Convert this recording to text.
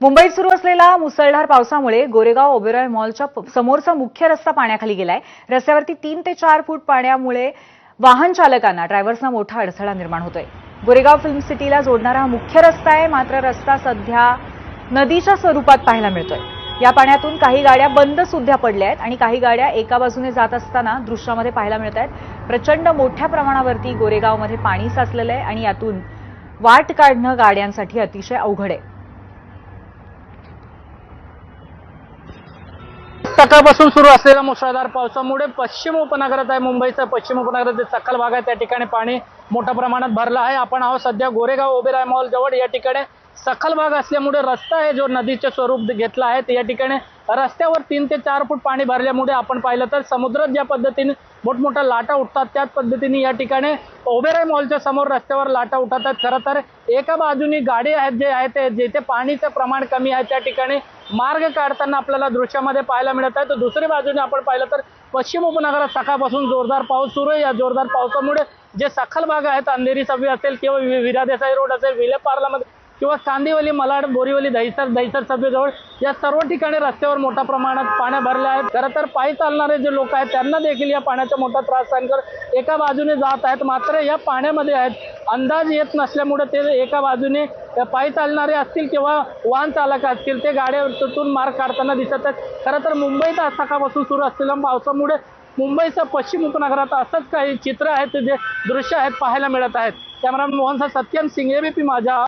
मुंबईत सुरू असलेल्या मुसळधार पावसामुळे गोरेगाव ओबेरॉय मॉलच्या समोरचा मुख्य रस्ता पाण्याखाली गेलाय. रस्त्यावरती तीन ते चार फूट पाण्यामुळे वाहन चालकांना ड्रायव्हर्सना मोठा अडथळा निर्माण होतोय. गोरेगाव फिल्म सिटीला जोडणारा हा मुख्य रस्ता आहे मात्र रस्ता सध्या नदीच्या स्वरूपात पाहायला मिळतोय. या पाण्यातून काही गाड्या बंद सुद्धा पडल्या आहेत आणि काही गाड्या एका बाजूने जात असताना दृश्यामध्ये पाहायला मिळत आहेत. प्रचंड मोठ्या प्रमाणावरती गोरेगावमध्ये पाणी साचलेलं आहे आणि यातून वाट काढणं गाड्यांसाठी अतिशय अवघड आहे. सकाळपासून सुरू असलेल्या मुसळधार पावसामुळे पश्चिम उपनगरात आहे मुंबईचा पश्चिम उपनगरात जे सखल भाग आहे. त्या ठिकाणी पाणी मोठ्या प्रमाणात भरलं आहे. आपण आहोत सध्या गोरेगाव ओबेराय मॉल जवळ. या ठिकाणी सखल भाग असल्यामुळे रस्ता आहे जो नदीचे स्वरूप घेतला आहे. या ठिकाणी रस्त्यावर तीन ते चार फूट पाणी भरल्यामुळे आपण पाहिलं तर समुद्रात ज्या पद्धतीने मोठमोठ्या लाटा उठतात त्याच पद्धतीने या ठिकाणी ओबेराय मॉलच्या समोर रस्त्यावर लाटा उठतात. खरं तर एका बाजूनी गाडी आहेत जे आहे ते जिथे पाणीचं प्रमाण कमी आहे त्या ठिकाणी मार्ग काढताना आपल्याला दृश्यामध्ये पाहायला मिळत आहे. तर दुसरी बाजूने आपण पाहिलं तर पश्चिम उपनगरात सकाळपासून जोरदार पाऊस सुरू आहे. या जोरदार पावसामुळे जे सखल भाग आहेत अंधेरी सवी असेल किंवा विरादेसाई विरा देसाई रोड असेल विले पार्लामध्ये किंवा चांदीवली मलाड बोरीवली दहिसर दहिसर सभेजवळ या सर्व ठिकाणी रस्त्यावर मोठ्या प्रमाणात पाण्या भरल्या आहेत. खरं तर पायी चालणारे जे लोक आहेत त्यांना देखील या पाण्याचा मोठा त्रास सहन कर एका बाजूने जात आहेत मात्र या पाण्यामध्ये आहेत. अंदाज येत नसल्यामुळे ते एका बाजूने पायी चालणारे असतील किंवा वाहन चालक असतील ते गाड्यातून मार्ग काढताना दिसत आहेत. खरं तर मुंबईत आज सकाळपासून सुरू असलेल्या पावसामुळे मुंबईचं पश्चिम उपनगरात असंच काही चित्र आहेत जे दृश्य आहेत पाहायला मिळत आहेत. Camera Mohan Satyam Singh ABP Majha